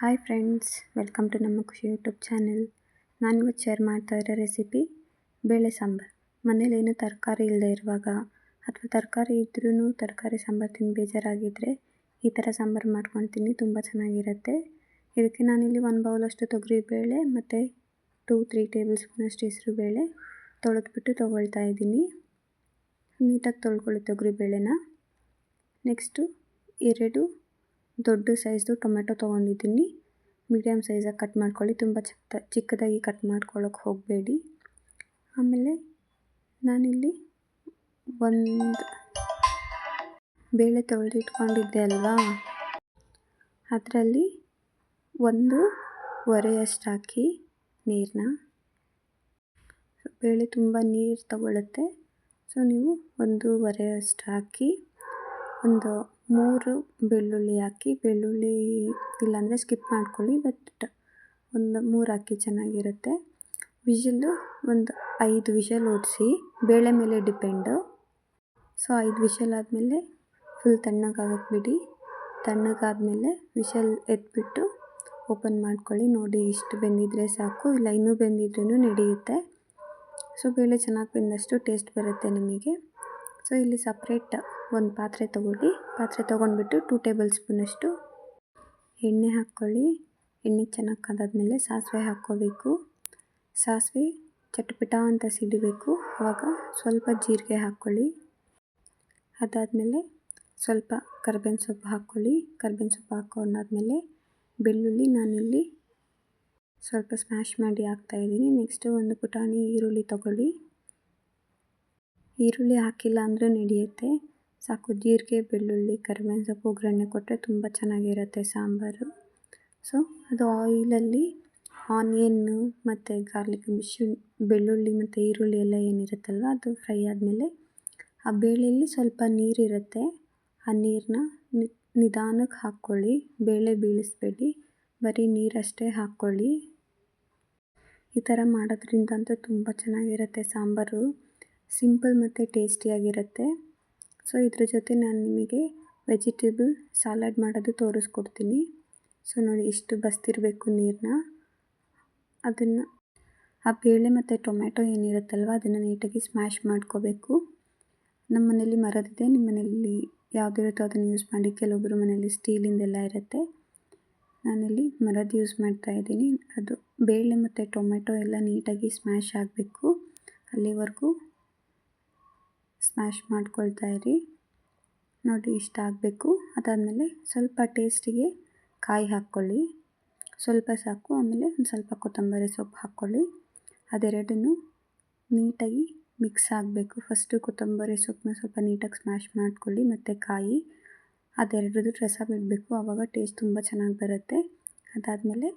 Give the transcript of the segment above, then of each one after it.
Hi friends, welcome to ನಮ್ಮ ಖುಷಿ YouTube channel. ನಾನಿವತ್ತು ಶೇರ್ ಮಾಡ್ತಾ ಇರೋ ರೆಸಿಪಿ ಬೇಳೆ ಸಾಂಬಾರು. ಮನೇಲಿ ಏನು ತರಕಾರಿ ಇಲ್ಲದೆ ಇರುವಾಗ ಅಥವಾ ತರಕಾರಿ ಇದ್ರೂ ತರಕಾರಿ ಸಾಂಬಾರು ತಿಂದು ಬೇಜಾರಾಗಿದ್ದರೆ ಈ ಥರ ಸಾಂಬಾರು ಮಾಡ್ಕೊಂಡು ತುಂಬ ಚೆನ್ನಾಗಿರುತ್ತೆ. ಇದಕ್ಕೆ ನಾನಿಲ್ಲಿ ಒಂದು ಬೌಲಷ್ಟು ತೊಗರಿಬೇಳೆ ಮತ್ತು ಟೂ ತ್ರೀ ಟೇಬಲ್ ಸ್ಪೂನಷ್ಟು ಹೆಸರು ಬೇಳೆ ತೊಳೆದ್ಬಿಟ್ಟು ತೊಗೊಳ್ತಾ ಇದ್ದೀನಿ. ನೀಟಾಗಿ ತೊಳ್ಕೊಳ್ಳಿ ತೊಗರಿಬೇಳೆನ ನೆಕ್ಸ್ಟು ಎರಡು ದೊಡ್ಡ ಸೈಜ್ದು ಟೊಮೆಟೊ ತೊಗೊಂಡಿದ್ದೀನಿ. ಮೀಡಿಯಮ್ ಸೈಜಾಗಿ ಕಟ್ ಮಾಡ್ಕೊಳ್ಳಿ. ತುಂಬ ಚಿಕ್ಕ ಚಿಕ್ಕದಾಗಿ ಕಟ್ ಮಾಡ್ಕೊಳ್ಳೋಕೆ ಹೋಗಬೇಡಿ. ಆಮೇಲೆ ನಾನಿಲ್ಲಿ ಒಂದು ಬೇಳೆ ತೊಳೆದಿಟ್ಕೊಂಡಿದ್ದೆ ಅಲ್ವಾ? ಅದರಲ್ಲಿ ಒಂದು ಒರೆಯಷ್ಟು ಹಾಕಿ ನೀರನ್ನ ಬೇಳೆ ತುಂಬ ನೀರು ತಗೊಳ್ಳುತ್ತೆ ಸೊ, ನೀವು ಒಂದೂವರೆ ಅಷ್ಟು ಹಾಕಿ ಒಂದು ಮೂರು ಬೆಳ್ಳುಳ್ಳಿ ಹಾಕಿ, ಬೆಳ್ಳುಳ್ಳಿ ಇಲ್ಲಾಂದರೆ ಸ್ಕಿಪ್ ಮಾಡ್ಕೊಳ್ಳಿ ಬಟ್ ಒಂದು ಮೂರು ಹಾಕಿ ಚೆನ್ನಾಗಿರುತ್ತೆ. ವಿಷಲ್ಲು ಒಂದು ಐದು ವಿಷಲ್ ಓಡಿಸಿ ಬೇಳೆ ಮೇಲೆ ಡಿಪೆಂಡು ಸೊ ಐದು ವಿಷಲ್ ಆದಮೇಲೆ ಫುಲ್ ತಣ್ಣಗಾಗಕ್ಕೆ ಬಿಡಿ. ತಣ್ಣಗಾದಮೇಲೆ ವಿಷಲ್ ಎತ್ಬಿಟ್ಟು ಓಪನ್ ಮಾಡ್ಕೊಳ್ಳಿ. ನೋಡಿ ಇಷ್ಟು ಬೆಂದಿದ್ರೆ ಸಾಕು, ಇಲ್ಲ ಇನ್ನೂ ಬೆಂದಿದ್ರೂ ನಡೆಯುತ್ತೆ. ಸೊ ಬೇಳೆ ಚೆನ್ನಾಗಿ ಬೆಂದಷ್ಟು ಟೇಸ್ಟ್ ಬರುತ್ತೆ ನಿಮಗೆ. ಸೊ ಇಲ್ಲಿ ಸಪ್ರೇಟ್ ಒಂದು ಪಾತ್ರೆ ತೊಗೊಳ್ಳಿ. ಪಾತ್ರೆ ತೊಗೊಂಡ್ಬಿಟ್ಟು ಟೂ ಟೇಬಲ್ ಸ್ಪೂನಷ್ಟು ಎಣ್ಣೆ ಹಾಕ್ಕೊಳ್ಳಿ. ಎಣ್ಣೆ ಚೆನ್ನಾಗಿ ಕಾದಾದ್ಮೇಲೆ ಸಾಸಿವೆ ಹಾಕ್ಕೋಬೇಕು. ಸಾಸಿವೆ ಚಟಪಟ ಅಂತ ಸಿಡಿಬೇಕು. ಆವಾಗ ಸ್ವಲ್ಪ ಜೀರಿಗೆ ಹಾಕ್ಕೊಳ್ಳಿ. ಅದಾದಮೇಲೆ ಸ್ವಲ್ಪ ಕರ್ಬೇವಿನ ಸೊಪ್ಪು ಹಾಕ್ಕೊಳ್ಳಿ. ಕರ್ಬೇವಿನ ಸೊಪ್ಪು ಹಾಕ್ಕೊಂಡಾದ್ಮೇಲೆ ಬೆಳ್ಳುಳ್ಳಿ ನಾನಿಲ್ಲಿ ಸ್ವಲ್ಪ ಸ್ಮ್ಯಾಶ್ ಮಾಡಿ ಹಾಕ್ತಾಯಿದ್ದೀನಿ ನೆಕ್ಸ್ಟು ಒಂದು ಪುಟಾಣಿ ಈರುಳ್ಳಿ ತೊಗೊಳ್ಳಿ. ಈರುಳ್ಳಿ ಹಾಕಿಲ್ಲ ಅಂದರೂ ನಡೆಯುತ್ತೆ. ಸಾಕು ಜೀರಿಗೆ, ಬೆಳ್ಳುಳ್ಳಿ, ಕರಿಬೇವಿನ ಸೊಪ್ಪು ಒಗ್ಗರಣೆ ಕೊಟ್ಟರೆ ತುಂಬ ಚೆನ್ನಾಗಿರುತ್ತೆ ಸಾಂಬಾರು. ಸೊ ಅದು ಆಯಿಲಲ್ಲಿ ಆನಿಯನ್ನು ಮತ್ತು ಗಾರ್ಲಿಕ್ ಮಿಶು ಬೆಳ್ಳುಳ್ಳಿ ಮತ್ತು ಈರುಳ್ಳಿ ಎಲ್ಲ ಏನಿರುತ್ತಲ್ವ ಅದು ಫ್ರೈ ಆದಮೇಲೆ ಆ ಬೇಳೆಯಲ್ಲಿ ಸ್ವಲ್ಪ ನೀರಿರುತ್ತೆ. ಆ ನೀರನ್ನ ನಿಧಾನಕ್ಕೆ ಹಾಕ್ಕೊಳ್ಳಿ. ಬೇಳೆ ಬೀಳಿಸ್ಬೇಡಿ. ಬರೀ ನೀರಷ್ಟೇ ಹಾಕ್ಕೊಳ್ಳಿ. ಈ ಥರ ಮಾಡೋದ್ರಿಂದ ಅಂತೂ ತುಂಬ ಚೆನ್ನಾಗಿರುತ್ತೆ ಸಾಂಬಾರು. ಸಿಂಪಲ್ ಮತ್ತು ಟೇಸ್ಟಿಯಾಗಿರುತ್ತೆ ಸೊ, ಇದ್ರ ಜೊತೆ ನಾನು ನಿಮಗೆ ವೆಜಿಟೇಬಲ್ ಸಾಲಡ್ ಮಾಡೋದು ತೋರಿಸ್ಕೊಡ್ತೀನಿ. ಸೊ, ನೋಡಿ ಇಷ್ಟು ಬಸ್ತಿರಬೇಕು ನೀರನ್ನ ಅದನ್ನು ಆ ಬೇಳೆ ಮತ್ತು ಟೊಮ್ಯಾಟೊ ಏನಿರುತ್ತಲ್ವ, ಅದನ್ನು ನೀಟಾಗಿ ಸ್ಮ್ಯಾಶ್ ಮಾಡ್ಕೋಬೇಕು. ನಮ್ಮ ಮನೇಲಿ ಮರದಿದೆ ನಿಮ್ಮ ಮನೇಲಿ ಯಾವುದಿರುತ್ತೋ ಅದನ್ನು ಯೂಸ್ ಮಾಡಿ. ಕೆಲವೊಬ್ಬರು ಮನೇಲಿ ಸ್ಟೀಲಿಂದೆಲ್ಲ ಇರುತ್ತೆ. ನಾನಿಲ್ಲಿ ಮರದ ಯೂಸ್ ಮಾಡ್ತಾ ಇದ್ದೀನಿ. ಅದು ಬೇಳೆ ಮತ್ತು ಟೊಮೆಟೊ ಎಲ್ಲ ನೀಟಾಗಿ ಸ್ಮ್ಯಾಶ್ ಆಗಬೇಕು ಅಲ್ಲಿವರೆಗೂ. ಸ್ಮ್ಯಾಶ್ ಮಾಡ್ಕೊಳ್ತಾ ಇರಿ. ನೋಡಿ ಇಷ್ಟ ಆಗಬೇಕು. ಅದಾದಮೇಲೆ ಸ್ವಲ್ಪ ಟೇಸ್ಟಿಗೆ ಕಾಯಿ ಹಾಕ್ಕೊಳ್ಳಿ. ಸ್ವಲ್ಪ ಸಾಕು, ಆಮೇಲೆ ಒಂದು ಸ್ವಲ್ಪ ಕೊತ್ತಂಬರಿ ಸೊಪ್ಪು ಹಾಕ್ಕೊಳ್ಳಿ. ಅದೆರಡನ್ನು ನೀಟಾಗಿ ಮಿಕ್ಸ್ ಆಗಬೇಕು. ಫಸ್ಟು ಕೊತ್ತಂಬರಿ ಸೊಪ್ಪನ್ನ ಸ್ವಲ್ಪ ನೀಟಾಗಿ ಸ್ಮ್ಯಾಶ್ ಮಾಡ್ಕೊಳ್ಳಿ, ಮತ್ತು ಕಾಯಿ. ಅದೆರಡರದ್ದು ರಸ ಬಿಡಬೇಕು. ಆವಾಗ ಟೇಸ್ಟ್ ತುಂಬ ಚೆನ್ನಾಗಿ ಬರುತ್ತೆ. ಅದಾದಮೇಲೆ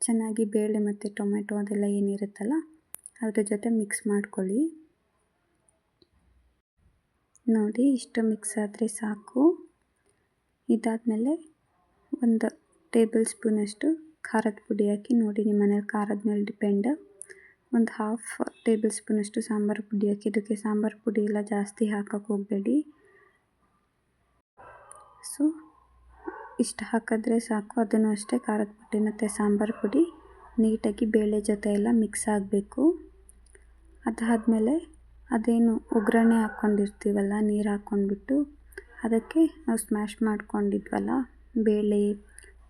ಚೆನ್ನಾಗಿ ಬೇಳೆ ಮತ್ತು ಟೊಮೆಟೊ ಅದೆಲ್ಲ ಏನಿರುತ್ತಲ್ಲ, ಅದ್ರ ಜೊತೆ ಮಿಕ್ಸ್ ಮಾಡ್ಕೊಳ್ಳಿ. ನೋಡಿ, ಇಷ್ಟು ಮಿಕ್ಸ್ ಆದರೆ ಸಾಕು. ಇದಾದಮೇಲೆ ಒಂದು ಟೇಬಲ್ ಸ್ಪೂನಷ್ಟು ಖಾರದ ಪುಡಿ ಹಾಕಿ ನೋಡಿ, ನಿಮ್ಮ ಮನೇಲಿ ಖಾರದ ಮೇಲೆ ಡಿಪೆಂಡ್ ಒಂದು ಹಾಫ್ ಟೇಬಲ್ ಸ್ಪೂನಷ್ಟು ಸಾಂಬಾರು ಪುಡಿ ಹಾಕಿ, ಇದಕ್ಕೆ ಸಾಂಬಾರು ಪುಡಿ ಎಲ್ಲ ಜಾಸ್ತಿ ಹಾಕೋಕ್ಕೆ ಹೋಗಬೇಡಿ. ಸೊ ಇಷ್ಟು ಹಾಕಿದ್ರೆ ಸಾಕು. ಅದನ್ನು ಅಷ್ಟೇ ಖಾರದ ಪುಡಿ ಮತ್ತು ಸಾಂಬಾರು ಪುಡಿ ನೀಟಾಗಿ ಬೇಳೆ ಜೊತೆ ಎಲ್ಲ ಮಿಕ್ಸ್ ಆಗಬೇಕು. ಅದಾದಮೇಲೆ ಅದೇನು ಒಗ್ಗರಣೆ ಹಾಕ್ಕೊಂಡಿರ್ತೀವಲ್ಲ, ನೀರು ಹಾಕ್ಕೊಂಡ್ಬಿಟ್ಟು ಅದಕ್ಕೆ ನಾವು ಸ್ಮ್ಯಾಶ್ ಮಾಡ್ಕೊಂಡಿದ್ವಲ್ಲ, ಬೇಳೆ,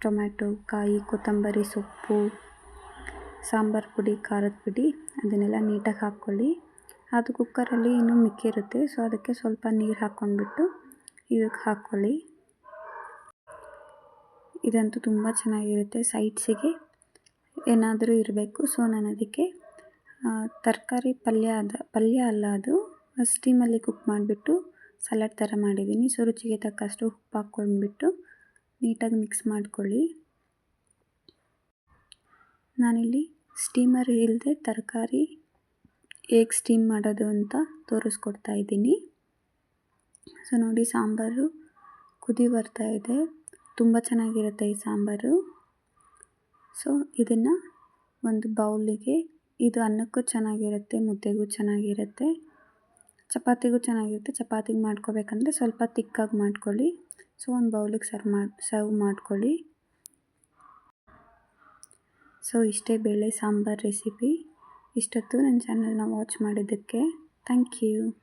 ಟೊಮ್ಯಾಟೊ, ಕಾಯಿ, ಕೊತ್ತಂಬರಿ ಸೊಪ್ಪು, ಸಾಂಬಾರು ಪುಡಿ, ಖಾರದ ಪುಡಿ ಅದನ್ನೆಲ್ಲ ನೀಟಾಗಿ ಹಾಕ್ಕೊಳ್ಳಿ. ಅದು ಕುಕ್ಕರಲ್ಲಿ ಇನ್ನೂ ಮಿಕ್ಕಿರುತ್ತೆ ಸೊ ಅದಕ್ಕೆ ಸ್ವಲ್ಪ ನೀರು ಹಾಕ್ಕೊಂಡ್ಬಿಟ್ಟು ಇದಕ್ಕೆ ಹಾಕ್ಕೊಳ್ಳಿ. ಇದಂತೂ ತುಂಬ ಚೆನ್ನಾಗಿರುತ್ತೆ ಸೈಡ್ಸಿಗೆ ಏನಾದರೂ ಇರಬೇಕು ಸೊ ನಾನು ಅದಕ್ಕೆ ತರಕಾರಿ ಪಲ್ಯ ಅದ, ಪಲ್ಯ ಅಲ್ಲ ಅದು. ಸ್ಟೀಮಲ್ಲಿ ಕುಕ್ ಮಾಡಿಬಿಟ್ಟು ಸಲಾಡ್ ಥರ ಮಾಡಿದ್ದೀನಿ ಸೊ, ರುಚಿಗೆ ತಕ್ಕಷ್ಟು ಉಪ್ಪು ಹಾಕ್ಕೊಂಡ್ಬಿಟ್ಟು ನೀಟಾಗಿ ಮಿಕ್ಸ್ ಮಾಡ್ಕೊಳ್ಳಿ. ನಾನಿಲ್ಲಿ ಸ್ಟೀಮರ್ ಇಲ್ಲದೆ ತರಕಾರಿ ಹೇಗೆ ಸ್ಟೀಮ್ ಮಾಡೋದು ಅಂತ ತೋರಿಸ್ಕೊಡ್ತಾ ಇದ್ದೀನಿ. ಸೊ, ನೋಡಿ ಸಾಂಬಾರು ಕುದಿ ಬರ್ತಾ ಇದೆ. ತುಂಬ ಚೆನ್ನಾಗಿರುತ್ತೆ ಈ ಸಾಂಬಾರು. ಸೊ, ಇದನ್ನು ಒಂದು ಬೌಲಿಗೆ ಇದು ಅನ್ನಕ್ಕೂ ಚೆನ್ನಾಗಿರುತ್ತೆ, ಮುದ್ದೆಗೂ ಚೆನ್ನಾಗಿರುತ್ತೆ. ಚಪಾತಿಗೂ ಚೆನ್ನಾಗಿರುತ್ತೆ. ಚಪಾತಿಗೆ ಮಾಡ್ಕೋಬೇಕಂದ್ರೆ ಸ್ವಲ್ಪ ತಿಕ್ಕಾಗಿ ಮಾಡ್ಕೊಳ್ಳಿ. ಸೊ, ಒಂದು ಬೌಲಿಗೆ ಸರ್ವ್ ಮಾಡಿ, ಸರ್ವ್ ಮಾಡ್ಕೊಳ್ಳಿ. ಸೊ, ಇಷ್ಟೇ ಬೇಳೆ ಸಾಂಬಾರು ರೆಸಿಪಿ. ಇಷ್ಟೊತ್ತು ನನ್ನ ಚಾನಲ್ನ ವಾಚ್ ಮಾಡಿದ್ದಕ್ಕೆ ಥ್ಯಾಂಕ್ ಯು.